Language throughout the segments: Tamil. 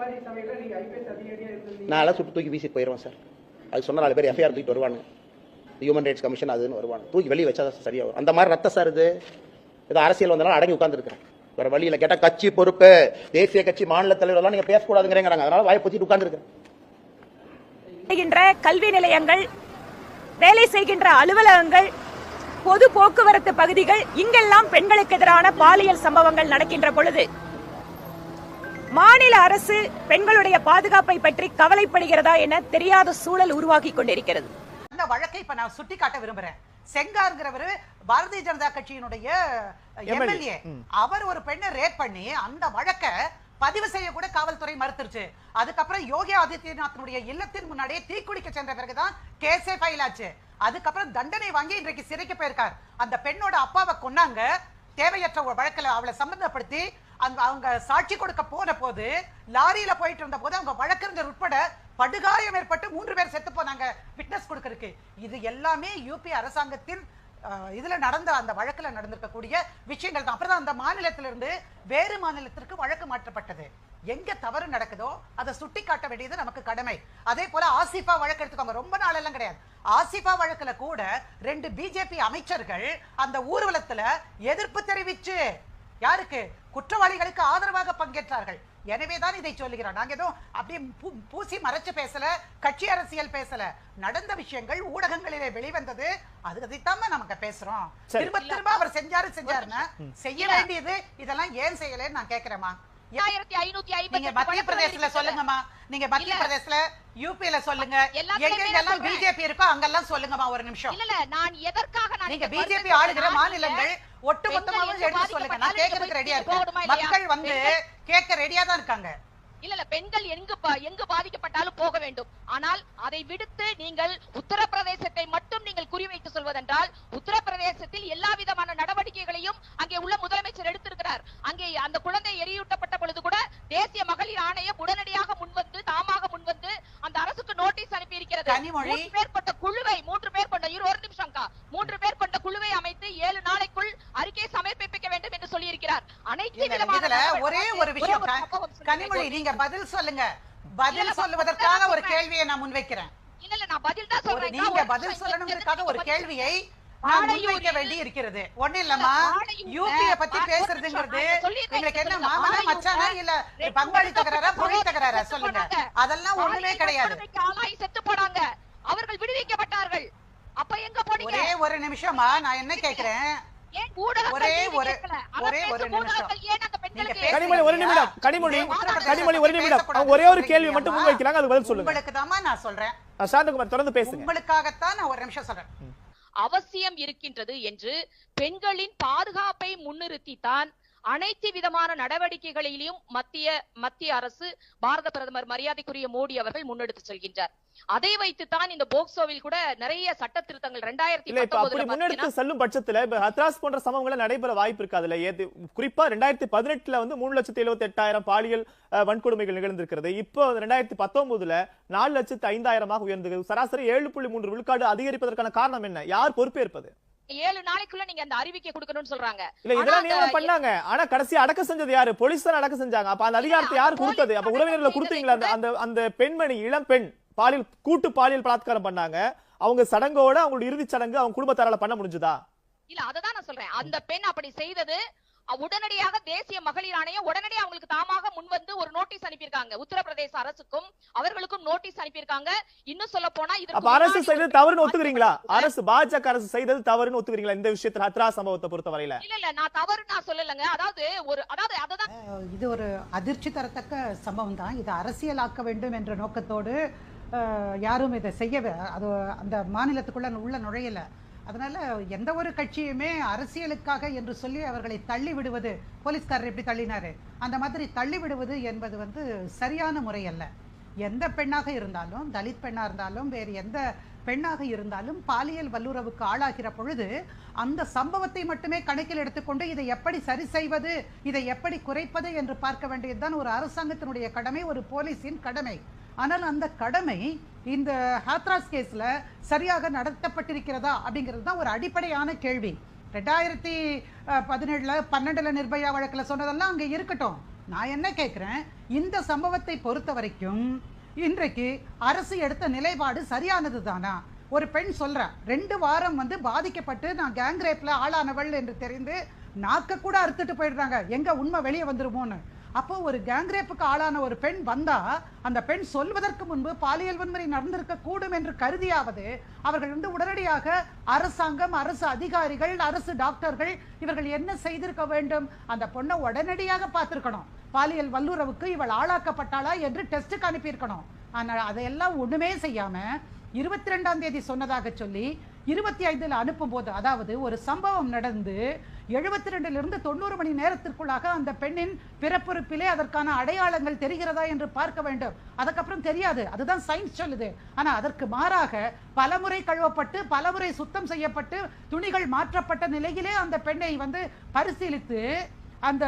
மாதிரி சமயத்துல நீங்க ஐபிஎஸ் அதிகாரியா இருந்தீங்க. நான் எல்லாம் சுட்டு தூக்கி வீசிட்டு போயிடுவேன் சார். அது சொன்ன நாலு பேர் எஃப்ஐஆர் தூக்கிட்டு வருவாங்க ஹியூமன் ரைட்ஸ் கமிஷன் அதுன்னு வருவாங்க தூக்கி வெளியே வச்சா தான் சரியா வரும். அந்த மாதிரி ரத்த சார் இது. ஏதோ அரசியல் வந்தாலும் அடங்கி உட்காந்துருக்கிறேன் வேற வழியில் கேட்டால் கட்சி பொறுப்பு. தேசிய கட்சி மாநில தலைவரெல்லாம் நீங்கள் பேசக்கூடாதுங்கிறாங்க அதனால வாயை பொத்திட்டு உட்காந்துருக்கிறேன் செய்கின்ற கல்வி நிலையங்கள் வேலை செய்கின்ற அலுவலகங்கள் பொது போக்குவரத்து பகுதிகள் இங்கெல்லாம் பெண்களுக்கு எதிரான பாலியல் சம்பவங்கள் நடக்கின்ற பொழுது மாநில அரசு பெண்களுடைய பாதுகாப்பை பற்றி கவலைப்படுகிறதா என தெரியாத சூழல் உருவாகி கொண்டிருக்கிறது. அந்த வழக்கை இப்ப நான் சுட்டி காட்ட விரும்புறேன். செங்கார்ங்கிறவர் பாரதிய ஜனதா கட்சியினுடைய எம்எல்ஏ. அவர் ஒரு பெண்ணை ரேப் பண்ணி அந்த வழக்க பதிவு செய்ய கூட காவல்துறை மறுத்துருச்சு. அதுக்கப்புறம் யோகி ஆதித்யநாத்தினுடைய இல்லத்தின் முன்னாடியே தீக்குளிக்க சென்ற பிறகுதான் கேஸே ஃபைல் ஆச்சு. அதுக்கப்புறம் தண்டனை வாங்கி இன்றைக்கு சிறைக்கு போயிருக்கார். அந்த பெண்ணோட அப்பாவை கொன்னாங்க. தேவையற்ற ஒரு வழக்கில் அவளை சம்பந்தப்படுத்தி அந்த அவங்க சாட்சி கொடுக்க போன போது லாரியில போயிட்டு இருந்த போது அவங்க வழக்கறிஞர் உட்பட படுகாயம் ஏற்பட்டு மூன்று பேர் செத்து போனாங்க விட்னஸ் கொடுக்கறதுக்கு. இது எல்லாமே யூபி அரசாங்கத்தின் இதுல நடந்த அந்த வழக்குல நடந்திருக்கக்கூடிய விஷயங்கள் தான். அப்புறம் அந்த மாநிலத்திலிருந்து வேறு மாநிலத்திற்கு வழக்கு மாற்றப்பட்டது. எங்க தவறு நடக்குதோ அதை சுட்டி காட்ட வேண்டியது நமக்கு கடமை. அதே போல ஆசிஃபா வழக்கு எடுத்துக்கோங்க. ரொம்ப நாளெல்லாம் கிடையாது. ஆசிஃபா வழக்குல கூட ரெண்டு பிஜேபி அமைச்சர்கள் அந்த ஊர்வலத்துல எதிர்ப்பு தெரிவிச்சு யாருக்கு? குற்றவாளிகளுக்கு ஆதரவாக பங்கேற்றார்கள். எனவே தான் இதை சொல்லுகிறோம். நாங்க ஏதோ அப்படியே பூசி மறைச்சு பேசல கட்சி அரசியல் பேசல. நடந்த விஷயங்கள் ஊடகங்களிலே வெளிவந்தது. அது அதைத்தான் நமக்கு பேசுறோம். திரும்ப திரும்ப அவர் செஞ்சாரு செஞ்சாருன்னா செய்ய வேண்டியது. இதெல்லாம் ஏன் செய்யலன்னு நான் ஐநூத்தி நீங்க மத்திய பிரதேசல சொல்லுங்கம்மா. நீங்க மத்திய. பிரதேசல யூபில சொல்லுங்க. எல்லாத்துலயுமே எங்க எல்லாம் நான் சொல்றேன். பிஜேபி இருக்கோ அங்கெல்லாம் சொல்லுங்கம்மா ஒரு நிமிஷம். இல்ல நான் எதற்காக நான் நீங்க பிஜேபி ஆளுகிற மாநிலங்கள் ஒட்டு மொத்தமாவும் பெண்கள் எடுத்து சொல்லுங்க நான் கேட்கறதுக்கு ரெடியா இருக்கேன்? மக்கள் வந்து கேட்க ரெடியா தான் இருக்காங்க. இல்ல இல்ல பெண்கள் எங்கு எங்கு பாதிக்கப்பட்டாலும் போக வேண்டும். ஆனால் அதை விடுத்து நீங்கள் உத்தரப்பிரதேசத்தை மட்டும் நீங்கள் குறிவைத்து சொல்வதென்றால் உத்தரப்பிரதேசத்தில் எல்லா விதமான நடவடிக்கைகளையும் அங்கே உள்ள முதலமைச்சர் எடுத்திருக்கிறார். அங்கே அந்த குழந்தை எரியூட்டப்பட்ட பொழுது கூட தேசிய மகளிர் ஆணையம் உடனடியாக முன்வந்து தாமாக முன்வந்து அந்த அரசுக்கு நோட்டீஸ் அனுப்பி இருக்கிறது. மூன்று கொண்ட குழுவை மூன்று பேர் கொண்ட இரு ஒரு நிமிஷம் அக்கா. மூன்று பேர் கொண்ட குழுவை அமைத்து ஏழு நாளைக்குள் அறிக்கை சமர்ப்பிக்க வேண்டும் என்று சொல்லியிருக்கிறார் இதுல ஒரே ஒரு விஷயம். கனிமொழி நீங்க பதில் சொல்லுங்க. பதில் சொல்லுவதற்காக பதில் ஒரு. கேள்வியை நான் முன்வைக்கிறேன். இல்ல இல்ல நான் பதில் தான் ஒரு சொல்றேன். நீங்க பதில் சொல்லணுங்கிறதுக்காக ஒரு கேள்வியை நான் முன்வைக்க வேண்டி இருக்கிறது ஒண்ணு இல்லம்மா யூபிய பத்தி பேசுறதுங்கிறது எங்களுக்கு என்ன மாமனா மச்சானா இல்ல பங்காளி தகராறா மொழி தகராறா சொல்லுங்க. அதெல்லாம் ஒண்ணுமே கிடையாது. செத்து போனாங்க. அவர்கள் விடுவிக்கப்பட்டார்கள். அப்ப எங்க போனீங்க? ஒரே ஒரு நிமிஷமா நான் என்ன கேக்குறேன் ஒரே ஒரு- கேட்கல? ஒரே அரசு ஒரு ஊடகங்கள் நிமிஷம். ஏன் அந்த பெண்களுக்கு நீங்க கனிமொழி ஒரு நிமிடம் கனிமொழி கனிமொழி ஒரு நிமிடம். அவங்க ஒரே ஒரு கேள்வி மட்டும் முன்வைக்கிறாங்க அது பதில் சொல்லுங்க. உங்களுக்கு நான் சொல்றேன். சாந்தகுமார் தொடர்ந்து பேசுங்க. உங்களுக்காகத்தான் நான் ஒரு நிமிஷம் சொல்றேன். அவசியம் இருக்கின்றது என்று பெண்களின் பாதுகாப்பை முன்னிறுத்தித்தான் அனைத்து விதமான நடவடிக்கைகளிலும் மத்திய மத்திய அரசு பாரத பிரதமர் மரியாதைக்குரிய மோடி அவர்கள் முன்னெடுத்து செல்கின்றார். அதை வைத்துத்தான் இந்த போக்சோவில் கூட நிறைய சட்ட திருத்தங்கள் ரெண்டாயிரத்தி முன்னெடுத்து செல்லும் பட்சத்துல ஹத்ராஸ் போன்ற சம்பவங்களை நடைபெற வாய்ப்பு இருக்காதுல்ல குறிப்பா ரெண்டாயிரத்தி பதினெட்டுல வந்து மூணு லட்சத்தி எழுபத்தி எட்டாயிரம் பாலியல் வன்கொடுமைகள் நிகழ்ந்திருக்கிறது. இப்போ ரெண்டாயிரத்தி பத்தொன்பதுல நாலு லட்சத்து ஐந்தாயிரமாக உயர்ந்தது. சராசரி ஏழு புள்ளி மூன்று விழுக்காடு அதிகரிப்பதற்கான காரணம் என்ன? யார் பொறுப்பேற்பது? ஏழு நாளைக்குள்ள நீங்க அந்த அறிவிக்கை கொடுக்கணும்னு சொல்றாங்க. இல்ல இதெல்லாம் நியமனம் பண்ணாங்க. ஆனா கடைசி அடக்க செஞ்சது யாரு? போலீஸ் தான் அடக்க செஞ்சாங்க. அப்ப அந்த அதிகாரத்தை யார் கொடுத்தது? அப்ப செய்ததை கொடுத்தீங்களா? அந்த அந்த பெண்மணி இளம் பெண் பாலியல் கூட்டு பாலியல் பலாத்காரம் பண்ணாங்க. அவங்க சடங்கோட அவங்களோட இறுதிச் சடங்கு அவங்க குடும்பத்தாரால பண்ண முடிஞ்சுதா? இல்ல அததான் நான் சொல்றேன். அந்த பெண் அப்படி செய்தது உடனடியாக தேசிய மகளிர் ஆணையம் உடனடியாக அவங்களுக்கு தாமாக முன்வந்து ஒரு நோட்டீஸ் அனுப்பியிருக்காங்க. உத்தரப்பிரதேச அரசுக்கும் அவர்களுக்கும் நோட்டீஸ் அனுப்பியிருக்காங்க. இன்னும் சொல்ல போனா அப்ப அரசு செய்தது தவறுன்னு ஒத்துக்கிறீங்களா? அரசு பாஜக அரசு செய்தது தவறுன்னு ஒத்துக்கிறீங்களா இந்த விஷயத்துல? ஹத்ரா சம்பவத்தை பொறுத்த வரையில இல்ல இல்ல நான் தவறு நான் சொல்லலைங்க. அதாவது ஒரு அதாவது அததான் இது ஒரு அதிர்ச்சி தரத்தக்க சம்பவம் தான் இதை அரசியலாக்க வேண்டும் என்ற நோக்கத்தோடு யாரும் இதை செய்ய அது அந்த மாநிலத்துக்குள்ள உள்ள நுழையல. அதனால் எந்த ஒரு கட்சியுமே அரசியலுக்காக என்று சொல்லி அவர்களை தள்ளி விடுவது போலீஸ்காரர் எப்படி தள்ளினாரு? அந்த மாதிரி தள்ளி விடுவது என்பது வந்து சரியான முறை அல்ல. எந்த பெண்ணாக இருந்தாலும் தலித் பெண்ணாக இருந்தாலும் வேறு எந்த பெண்ணாக இருந்தாலும் பாலியல் வல்லுறவுக்கு ஆளாகிற பொழுது அந்த சம்பவத்தை மட்டுமே கணக்கில் எடுத்துக்கொண்டு இதை எப்படி சரி செய்வது இதை எப்படி குறைப்பது என்று பார்க்க வேண்டியதுதான் ஒரு அரசாங்கத்தினுடைய கடமை ஒரு போலீஸின் கடமை. ஆனால் அந்த கடமை இந்த ஹாத்ராஸ் கேஸில் சரியாக நடத்தப்பட்டிருக்கிறதா அப்படிங்கிறது தான் ஒரு அடிப்படையான கேள்வி. ரெண்டாயிரத்தி பதினேழில் பன்னெண்டில் நிர்பயா வழக்கில் சொன்னதெல்லாம் அங்கே இருக்கட்டும். நான் என்ன கேட்குறேன் இந்த சம்பவத்தை பொறுத்த வரைக்கும் இன்றைக்கு அரசு எடுத்த நிலைப்பாடு சரியானது தானா? ஒரு பெண் சொல்கிறேன் ரெண்டு வாரம் வந்து பாதிக்கப்பட்டு நான் கேங் ரேப்பில் ஆளானவள் என்று தெரிந்து நாக்க கூட அறுத்துட்டு போயிடுறாங்க. எங்கே உண்மை வெளியே வந்துருமோன்னு. அப்போ ஒரு கேங் ரேப்புக்கு ஆளான ஒரு பெண் வந்தா அந்த பெண் சொல்வதற்கு முன்பு பாலியல் வன்முறை நடந்திருக்க கூடும் என்று கருதியாவது அவர்கள் வந்து உடனடியாக அரசாங்கம் அரசு அதிகாரிகள் அரசு டாக்டர்கள் இவர்கள் என்ன செய்திருக்க வேண்டும்? அந்த பொண்ணை உடனடியாக பார்த்திருக்கணும். பாலியல் வல்லுறவுக்கு இவள் ஆளாக்கப்பட்டாளா என்று டெஸ்ட்டுக்கு அனுப்பியிருக்கணும். ஆனால் அதையெல்லாம் ஒண்ணுமே செய்யாம இருபத்தி ரெண்டாம் தேதி சொன்னதாக சொல்லி இருபத்தி ஐந்தில் அனுப்பும்போது அதாவது ஒரு சம்பவம் நடந்து எழுபத்தி ரெண்டிலிருந்து தொண்ணூறு மணி நேரத்திற்குள்ளாக அந்த பெண்ணின் பிறப்புறுப்பிலே அதற்கான அடையாளங்கள் தெரிகிறதா என்று பார்க்க வேண்டும். அதுக்கப்புறம் தெரியாது. அதுதான் சயின்ஸ் சொல்லுது. ஆனால் அதற்கு மாறாக பலமுறை கழுவப்பட்டு பலமுறை சுத்தம் செய்யப்பட்டு துணிகள் மாற்றப்பட்ட நிலையிலே அந்த பெண்ணை வந்து பரிசீலித்து அந்த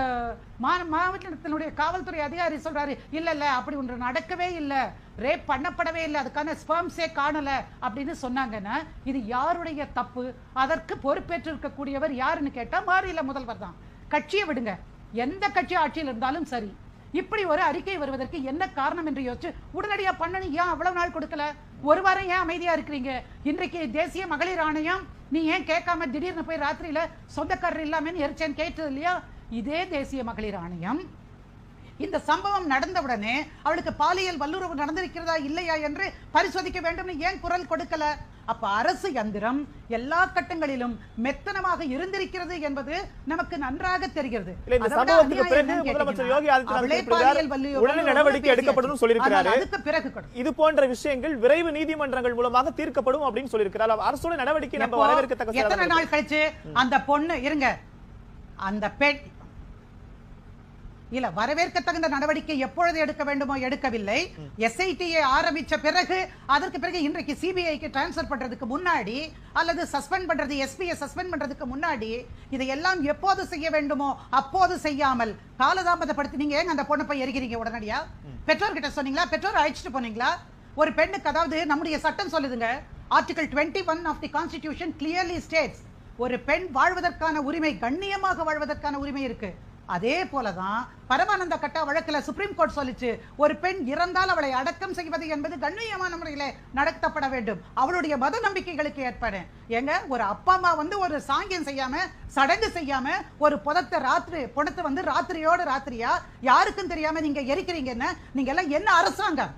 மா- மாவட்டத்தினுடைய காவல்துறை அதிகாரி சொல்றாரு இல்லை இல்லை அப்படி ஒன்று நடக்கவே இல்ல. ரேப் பண்ணப்படவே இல்லை. அதுக்கான ஸ்பெர்ம்ஸே காணல. அப்படின்னு சொன்னாங்கன்னா இது யாருடைய தப்பு? அதற்கு பொறுப்பேற்று இருக்கக்கூடியவர் யாருன்னு கேட்டா மாநில முதல்வர் தான். கட்சியை விடுங்க. எந்த கட்சி ஆட்சியில் இருந்தாலும் சரி. இப்படி ஒரு அறிக்கை வருவதற்கு என்ன காரணம் என்று யோசிச்சு உடனடியா பண்ணணும் ஏன் அவ்வளவு நாள் கொடுக்கல? ஒரு வாரம் ஏன் அமைதியா இருக்கிறீங்க? இன்றைக்கு தேசிய மகளிர் ஆணையம் நீ ஏன் கேட்காம திடீர்னு போய் ராத்திரியில சொந்தக்காரர் இல்லாமன்னு எரிச்சேன்னு கேட்டது இல்லையா? இதே தேசிய மகளிர் ஆணையம். இந்த சம்பவம் நடந்தவுடனே அவளுக்கு பாலியல் வல்லுறவு நடந்திருக்கிறதா இல்லையா என்று பரிசோதிக்க வேண்டும் ஏன் குரல் கொடுக்கல? அப்ப அரசு யந்திரம் எல்லா கட்டங்களிலும் மெத்தனமாக இருந்திருக்கிறது என்பது நமக்கு நன்றாக தெரிகிறது. அதுக்கு பிறகு. இது போன்ற விஷயங்கள் விரைவு நீதிமன்றங்கள் மூலமாக தீர்க்கப்படும் அப்படின்னு சொல்லியிருக்கிறார். அரசோட நடவடிக்கை நம்ம? வரவேற்கத்தக்க எத்தனை நாள் கழிச்சு? அந்த பொண்ணு இருங்க. அந்த பெண் இல்ல வரவேற்கத்தகுந்த நடவடிக்கை எப்பொழுது எடுக்க வேண்டுமோ எடுக்கவில்லை. எஸ்ஐடியை ஆரம்பிச்ச பிறகு அதற்கு பிறகு இன்றைக்கு சிபிஐக்கு டிரான்ஸ்ஃபர் பண்றதுக்கு முன்னாடி அல்லது சஸ்பெண்ட் பண்றது எஸ்பியை சஸ்பெண்ட் பண்றதுக்கு முன்னாடி இதையெல்லாம் எப்போது செய்ய வேண்டுமோ அப்போது செய்யாமல் காலதாமதப்படுத்தி நீங்க ஏங்க அந்த பொண்ணை போய் எரிக்கிறீங்க உடனடியா? பெற்றோர்கிட்ட சொன்னீங்களா? பெற்றோர் அழைச்சிட்டு போனீங்களா? ஒரு பெண்ணுக்கு அதாவது நம்முடைய சட்டம் சொல்லுதுங்க article twenty one of the constitution clearly states ஒரு பெண் வாழ்வதற்கான உரிமை கண்ணியமாக வாழ்வதற்கான உரிமை இருக்கு. அதே போலதான் பரமானந்த கட்டா வழக்கில் சுப்ரீம் கோர்ட் சொல்லிச்சு ஒரு பெண் இறந்தால் அவளை அடக்கம் செய்வது என்பது கண்ணியமான முறையில் நடத்தப்பட வேண்டும். அவளுடைய மத நம்பிக்கைகளுக்கு ஏற்பட ஏங்க ஒரு அப்பா அம்மா வந்து ஒரு சாங்கியம் செய்யாம சடங்கு செய்யாம ஒரு புதத்தை ராத்திரி புணத்தை வந்து ராத்திரியோட ராத்திரியா? யாருக்கும் தெரியாம நீங்க எரிக்கிறீங்க என்ன நீங்க எல்லாம் என்ன அரசாங்கம்?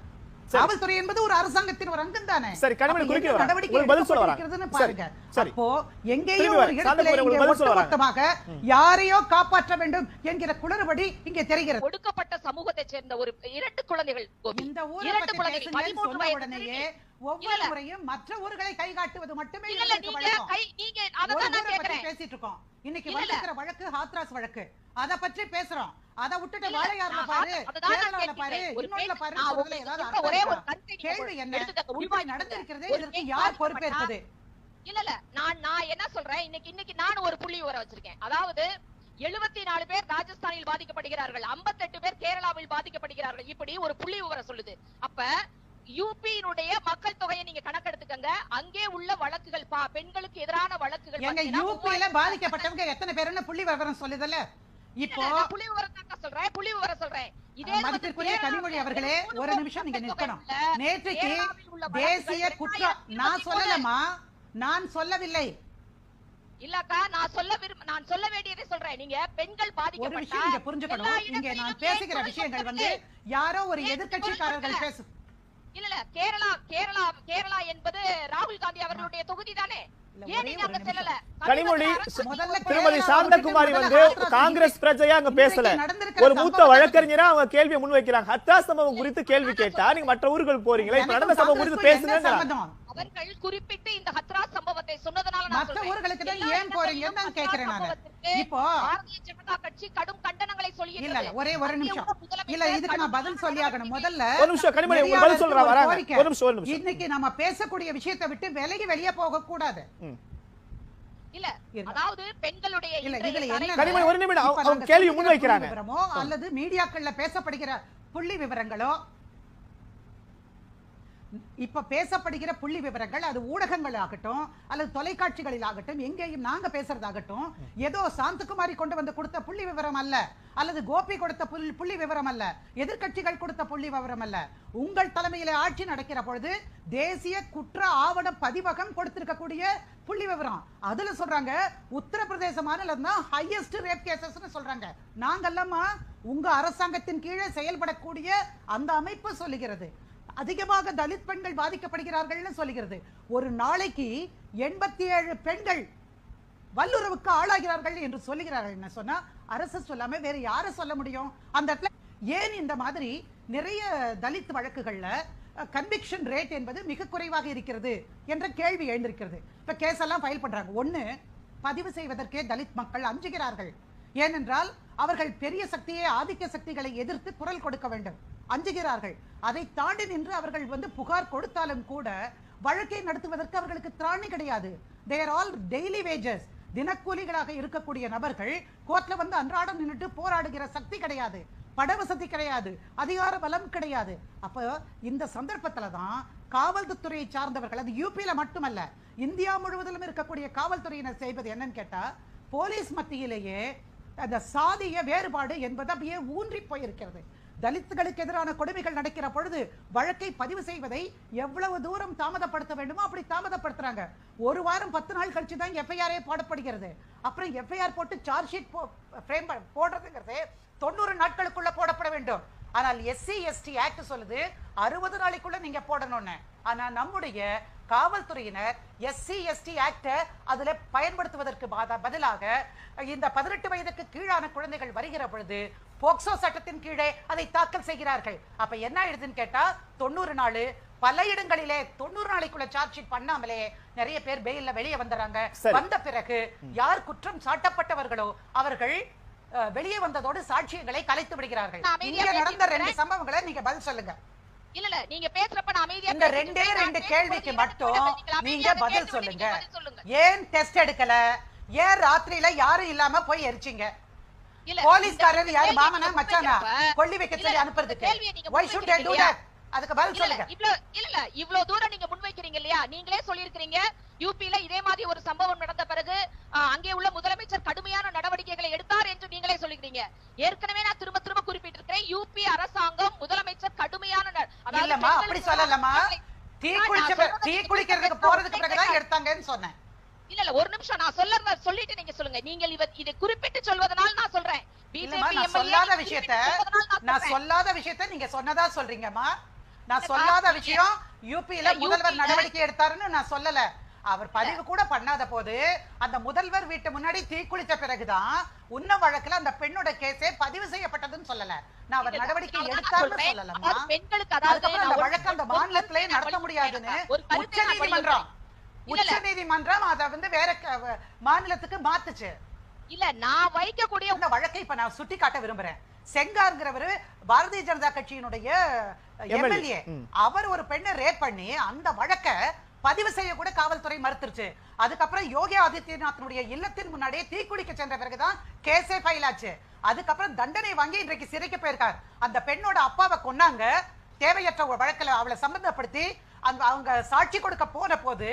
காவல்துறை என்பது ஒரு அரசாங்கத்தின் ஒரு அங்கம் தானே சரி, கனிமொழி அப்ப குறுக்கே என்ன வராங்க. நடவடிக்கை பதில் சொல்ல வராங்க. பாருங்க சரி. அப்போ எங்கேயோ திரும்பி ஒரு. இடத்துல இங்கே ஒட்டுமொத்தமாக யாரையோ காப்பாற்ற வேண்டும் என்கிற குளறுபடி இங்கே தெரிகிறது ஒடுக்கப்பட்ட சமூகத்தை சேர்ந்த ஒரு இரண்டு குழந்தைகள். இந்த ஊரை இரண்டு குழந்தைகள் பதிமூன்று சொன்ன வயது உடனேயே சிறுமி. ஒவ்வொரு. முறையும் மற்ற ஊர்களை கை காட்டுவது மட்டுமே கேக்குறேன் பேசிட்டு இருக்கோம் இன்னைக்கு வழக்கு ஹாத்ராஸ் வழக்கு அத பற்றி பேசுறோம் அத விட்டுட்டு வாழையாறுல பாரு கேரளால பாரு பெண் பாரு ஏதாவது ஒரே ஒரு கேள்வி என்ன? உள்வாங்கிக்கோங்க. நடந்திருக்கிறது இதற்கு யார் பொறுப்பேற்பது? இல்ல இல்ல. நான் நான் என்ன சொல்றேன்? இன்னைக்கு இன்னைக்கு நான் ஒரு புள்ளி உர வச்சிருக்கேன். அதாவது எழுபத்தி நாலு பேர் ராஜஸ்தானில் பாதிக்கப்படுகிறார்கள். 58 பேர் கேரளாவில் பாதிக்கப்படுகிறார்கள். இப்படி ஒரு புள்ளி விவரம் சொல்லுது. அப்ப யூபியினுடைய மக்கள் தொகையை நீங்க கணக்கெடுத்துக்கங்க. அங்கே உள்ள வழக்குகள் பெண்களுக்கு எதிரான வழக்குகள் யூபியில பாதிக்கப்பட்டவங்க எத்தனை பேருன்னு புள்ளி விவரம் சொல்லுதல்ல? இப்போ புள்ளி விவரம் சொல்றேன் புள்ளி விவரம் சொல்றேன். மதிப்பிற்குரிய கனிமொழி அவர்களே ஒரு நிமிஷம் நீங்க நிற்கணும். நேற்றைக்கு தேசிய குற்றம் நான் 2023 சொல்லலமா நான் சொல்லவில்லை. இல்லக்கா நான் சொல்ல விரும்ப நான் சொல்ல வேண்டியதை சொல்றேன். நீங்க பெண்கள் பாதிக்கப்பட்ட இங்க புரிஞ்சுக்கணும். இங்க நான் பேசுகிற விஷயங்கள் வந்து? யாரோ ஒரு எதிர்க்கட்சிக்காரர்கள் பேசு இல்ல இல்ல கேரளா கேரளா கேரளா என்பது ராகுல் காந்தி அவர்களுடைய தொகுதி தானே? கனிமொழி முதல்ல திருமதி சாந்தகுமாரி வந்து காங்கிரஸ் பிரஜையா அங்க பேசல. ஒரு மூத்த வழக்கறிஞரா அவங்க கேள்வியை முன்வைக்கிறாங்க. ஹத்ரா சம்பவம் குறித்து கேள்வி கேட்டா நீங்க மற்ற ஊர்களுக்கு போறீங்களா இப்ப நடந்த சம்பவம் குறித்து பேசுங்க? அவர்கள் குறிப்பிட்டு இந்த ஹத்ராஸ் சம்பவத்தை சொன்னதனால மற்ற. ஊர்களுக்கு தான் ஏன் போறீங்கன்னு தான் இடங்களிலும் கேக்குறேன் நானு. சம்பவத்திற்கு இப்போ பாரதிய ஜனதா கட்சி கடும் கண்டனங்களை சொல்லி இல்ல இல்ல ஒரே ஒரு நிமிஷம் இல்ல இதுக்கு நான் பதில் சொல்லி ஆகணும் முதல்ல ஒரு நிமிஷம் கனிமொழி உங்களுக்கு பதில் சொல்றா நெறியாளருக்கு ஒரு வராங்க கோரிக்கை. ஒரு நிமிஷம் ஒரு நிமிஷம் இன்னைக்கு நம்ம பேசக்கூடிய விஷயத்தை விட்டு விலகி வெளியே போக கூடாது இல்ல. அதாவது பெண்களுடைய ஒரு நிமிடம். அவங்க கேள்வி முன்வைக்கிறாங்க. விவரமோ அல்லது மீடியாக்கள்ல பேசப்படுகிற புள்ளி விவரங்களோ இப்ப பேசப்படுகிற புள்ளி விவரங்கள் அது ஊடகங்கள் ஆகட்டும் அல்லது தொலைக்காட்சிகளில் ஆகட்டும் எங்கேயும் நாங்க பேசுறதாகட்டும் ஏதோ சாந்தகுமாரி கொண்டு வந்து கொடுத்த புள்ளி விவரம் அல்ல. அல்லது கோபி கொடுத்த புள்ளி புள்ளி விவரம் அல்ல. எதிர்க்கட்சிகள் கொடுத்த புள்ளி விவரம் அல்ல. உங்கள் தலைமையில ஆட்சி நடக்கிற பொழுது தேசிய குற்ற ஆவண பதிவகம் கொடுத்திருக்கக்கூடிய புள்ளி விவரம். அதுல சொல்றாங்க உத்தரப்பிரதேச மாநிலம் தான் ஹையஸ்ட் ரேப் கேசஸ் சொல்றாங்க. நாங்கல்லம்மா உங்க அரசாங்கத்தின் கீழே செயல்படக்கூடிய அந்த அமைப்பு சொல்லுகிறது. அதிகமாக தலித் பெண்கள் பாதிக்கப்படுகிறார்கள்னு சொல்லுகிறது. ஒரு நாளைக்கு எண்பத்தி ஏழு பெண்கள் வல்லுறவுக்கு ஆளாகிறார்கள் என்று சொல்லுகிறார்கள். என்ன சொன்னா அரசு சொல்லாம வேற யார சொல்ல முடியும்? அந்த இடத்துல ஏன் இந்த மாதிரி நிறைய தலித் வழக்குகள்ல கன்விக்ஷன் ரேட் என்பது மிக குறைவாக இருக்கிறது என்ற கேள்வி எழுந்திருக்கிறது. இப்ப கேஸ் எல்லாம் ஃபைல் பண்றாங்க. ஒண்ணு பதிவு செய்வதற்கே தலித் மக்கள் அஞ்சுகிறார்கள். ஏனென்றால் அவர்கள் பெரிய சக்தியை ஆதிக்க சக்திகளை எதிர்த்து குரல் கொடுக்க வேண்டும். அஞ்சுகிறார்கள். அதை தாண்டி நின்று அவர்கள் வந்து புகார் கொடுத்தாலும் கூட வழக்கை நடத்துவதற்கு அவர்களுக்கு திராணி கிடையாது. தேர் ஆல் டெய்லி வேஜஸ் தினக்கூலிகளாக இருக்கக்கூடிய நபர்கள் கோர்ட்ல வந்து அன்றாடம் நின்னுட்டு போராடுகிற சக்தி கிடையாது. பட வசதி கிடையாது. அதிகார பலம் கிடையாது. அப்போ இந்த சந்தர்ப்பத்தில் தான் காவல்துறையை சார்ந்தவர்கள் அது யூபியில மட்டுமல்ல இந்தியா முழுவதிலும் இருக்கக்கூடிய காவல்துறையினர் செய்வது என்னன்னு கேட்டால் போலீஸ் மத்தியிலேயே அந்த சாதிய வேறுபாடு என்பது அப்படியே ஊன்றி போயிருக்கிறது. தலித்துகளுக்கு எதிரான கொடுமைகள் நடக்கிற பொழுது வழக்கை பதிவு செய்வதை எவ்வளவு தூரம் தாமதப்படுத்த வேண்டுமோ அப்படி தாமதப்படுத்துறாங்க. ஒரு வாரம் பத்து நாள் கழிச்சு தான் எஃப்ஐஆரே போடப்படுகிறது. அப்புறம் எஃப்ஐஆர் போட்டு சார்ஜ் ஷீட் ஃப்ரேம் போடுறதுங்கிறது தொண்ணூறு நாட்களுக்குள்ள போடப்பட வேண்டும். ஆனால் எஸ்சி எஸ்டி ஆக்ட் சொல்லுது அறுபது நாளைக்குள்ள நீங்க போடணும்னு. ஆனா நம்முடைய காவல்துறையினர் எஸ்சி எஸ்டி ஆக்ட அதுல பயன்படுத்துவதற்கு பதிலாக இந்த பதினெட்டு வயதுக்கு கீழான குழந்தைகள் வருகிற பொழுது போக்சோ சட்டத்தின் கீழே அதை தாக்கல் செய்கிறார்கள். அப்ப என்ன ஆயிடுதுன்னு கேட்டா தொண்ணூறு நாள் பல இடங்களிலே தொண்ணூறு நாளைக்குள்ள சார்ஜ் ஷீட் பண்ணாமலே நிறைய பேர் பெயில்ல வெளியே வந்துடுறாங்க. சரி. வந்த பிறகு யார் குற்றம் சாட்டப்பட்டவர்களோ அவர்கள் வெளியே வந்ததோடு சாட்சியங்களை கலைத்து விடுகிறார்கள். இங்க நடந்த ரெண்டு. சம்பவங்களை நீங்க பதில் சொல்லுங்க. இல்ல இல்ல நீங்க பேசுறப்ப நான் அமைதியா இந்த ரெண்டே. ரெண்டு கேள்விக்கு மட்டும் நீங்க பதில் சொல்லுங்க. ஏன் டெஸ்ட் எடுக்கல? ஏன் ராத்திரியில யாரும் இல்லாம போய் எரிச்சீங்க? போலீஸ்காரர் யாரு மாமனா மச்சானா? கொல்லி வைக்க சொல்லி அனுப்புறதுக்கு. they do முன்வைக்கிறீங்க that? அதுக்கு பதில் சொல்லுங்க. இவ்ளோ இல்ல இல்ல இவ்ளோ தூரம் நீங்க முன்வைக்கிறீங்க இல்லையா? நீங்களே சொல்லியிருக்கிறீங்க. யூபில இதே மாதிரி ஒரு சம்பவம் நடந்த பிறகு அங்கே உள்ள முதலமைச்சர் கடுமையான நடவடிக்கைகளை எடுத்தார் என்று நீங்களே சொல்லிக்கிறீங்க ஏற்கனவே நான் திரும்ப திரும்ப குறிப்பிட்டிருக்கிறேன் யூபி அரசாங்கம் முதலமைச்சர் கடுமையான அதாவது அப்படி எதிரான தீ குளிச்ச தீ குளிக்கிறதுக்கு போறதுக்கு பிறகுதான் எடுத்தாங்கன்னு சொன்னேன். இல்ல இல்ல ஒரு நிமிஷம் நான் சொல்ல சொல்லிட்டு நீங்க சொல்லுங்க. நீங்கள் இதை குறிப்பிட்டு சொல்வதனால் நான் சொல்றேன். நான் சொல்லாத விஷயத்த நான். சொல்லாத விஷயத்த நீங்க சொன்னதா சொல்றீங்கம்மா. நான் சொல்லாத விஷயம் யூபியில முதல்வர் நடவடிக்கை எடுத்தாருன்னு நான் சொல்லல. அவர் பதிவு கூட பண்ணாத போது அந்த முதல்வர் வீட்டு முன்னாடி தீக்குளித்த பிறகுதான் உன்ன வழக்குல அந்த பெண்ணோட கேஸே பதிவு செய்யப்பட்டதுன்னு சொல்லல. நான் அவர் நடவடிக்கை எடுத்தாருன்னு. சொல்லலம்மா. பெண்களுக்கு அதாவது அந்த வழக்கு அந்த ஒரு மாநிலத்திலே கருத்தை நடத்த முடியாதுன்னு உச்ச நீதிமன்றம். உச்ச நீதிமன்றம் அதை வந்து வேற மாநிலத்துக்கு மாத்துச்சு. இல்ல நான் வைக்கக்கூடிய இந்த வழக்கை இப்ப நான் சுட்டி காட்ட விரும்புறேன். செங்கார்ங்கிறவரு பாரதிய ஜனதா கட்சியினுடைய எம்எல்ஏ. அவர் ஒரு பெண்ணை ரேப் பண்ணி அந்த வழக்க பதிவு செய்ய கூட காவல்துறை மறுத்துருச்சு. அதுக்கப்புறம் யோகி ஆதித்யநாத்தினுடைய இல்லத்தின் முன்னாடியே தீக்குளிக்க சென்ற பிறகுதான் கேஸே ஃபைல் ஆச்சு. அதுக்கப்புறம் தண்டனை வாங்கி இன்றைக்கு சிறைக்கு போயிருக்கார். அந்த பெண்ணோட அப்பாவை கொன்னாங்க. தேவையற்ற ஒரு வழக்குல அவளை சம்பந்தப்படுத்தி அந்த அவங்க சாட்சி கொடுக்க போன போது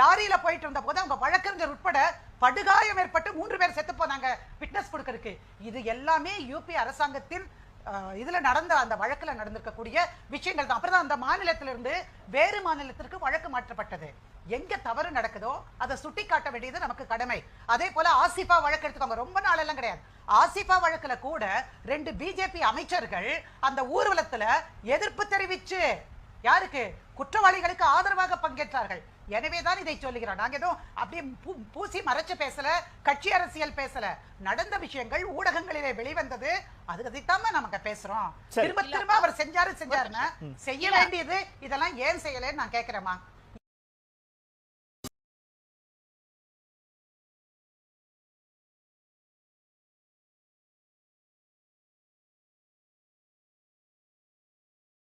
லாரியில போயிட்டு இருந்த போது அவங்க வழக்கறிஞர் உட்பட படுகாயம் ஏற்பட்டு மூன்று பேர் செத்து போனாங்க விட்னஸ் கொடுக்கறதுக்கு. இது எல்லாமே யூபி அரசாங்கத்தின் இதுல நடந்த அந்த வழக்குல நடந்திருக்கக்கூடிய விஷயங்கள் தான். அப்புறம் அந்த மாநிலத்திலிருந்து வேறு மாநிலத்திற்கு வழக்கு மாற்றப்பட்டது. எங்க தவறு நடக்குதோ அதை சுட்டி காட்ட வேண்டியது நமக்கு கடமை. அதே போல ஆசிஃபா வழக்கு எடுத்துக்கோங்க. ரொம்ப நாள் எல்லாம் கிடையாது. ஆசிஃபா வழக்குல கூட ரெண்டு பிஜேபி அமைச்சர்கள் அந்த ஊர்வலத்துல எதிர்ப்பு தெரிவிச்சு யாருக்கு? குற்றவாளிகளுக்கு ஆதரவாக பங்கேற்றார்கள். எனவேதான் இதை சொல்லுகிறோம். நாங்க ஏதோ அப்படியே பூ- பூசி மறைச்சு பேசல கட்சி அரசியல் பேசல. நடந்த விஷயங்கள் ஊடகங்களிலே வெளிவந்தது. அது அதைத்தான் நமக்கு பேசுறோம். திரும்ப திரும்ப அவர் செஞ்சாரு செஞ்சாருன்னா. செய்ய வேண்டியது இதெல்லாம் ஏன் செய்யலன்னு நான் கேக்குறேமா